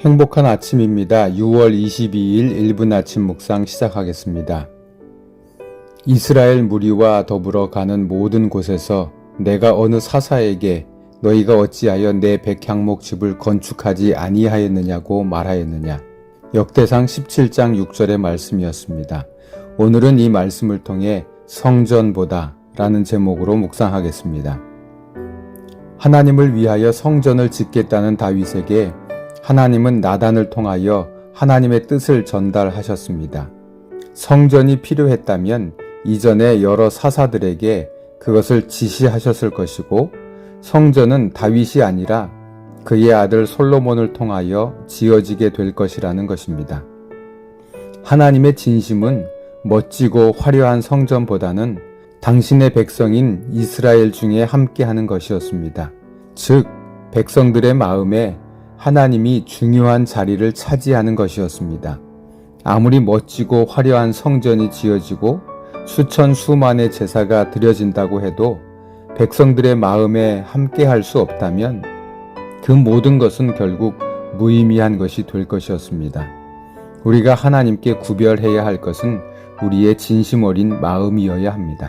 행복한 아침입니다. 6월 22일 1분 아침 묵상 시작하겠습니다. 이스라엘 무리와 더불어 가는 모든 곳에서 내가 어느 사사에게 너희가 어찌하여 내 백향목 집을 건축하지 아니하였느냐고 말하였느냐. 역대상 17장 6절의 말씀이었습니다. 오늘은 이 말씀을 통해 성전보다 라는 제목으로 묵상하겠습니다. 하나님을 위하여 성전을 짓겠다는 다윗에게 하나님은 나단을 통하여 하나님의 뜻을 전달하셨습니다. 성전이 필요했다면 이전에 여러 사사들에게 그것을 지시하셨을 것이고 성전은 다윗이 아니라 그의 아들 솔로몬을 통하여 지어지게 될 것이라는 것입니다. 하나님의 진심은 멋지고 화려한 성전보다는 당신의 백성인 이스라엘 중에 함께하는 것이었습니다. 즉, 백성들의 마음에 하나님이 중요한 자리를 차지하는 것이었습니다. 아무리 멋지고 화려한 성전이 지어지고 수천 수만의 제사가 드려진다고 해도 백성들의 마음에 함께 할 수 없다면 그 모든 것은 결국 무의미한 것이 될 것이었습니다. 우리가 하나님께 구별해야 할 것은 우리의 진심 어린 마음이어야 합니다.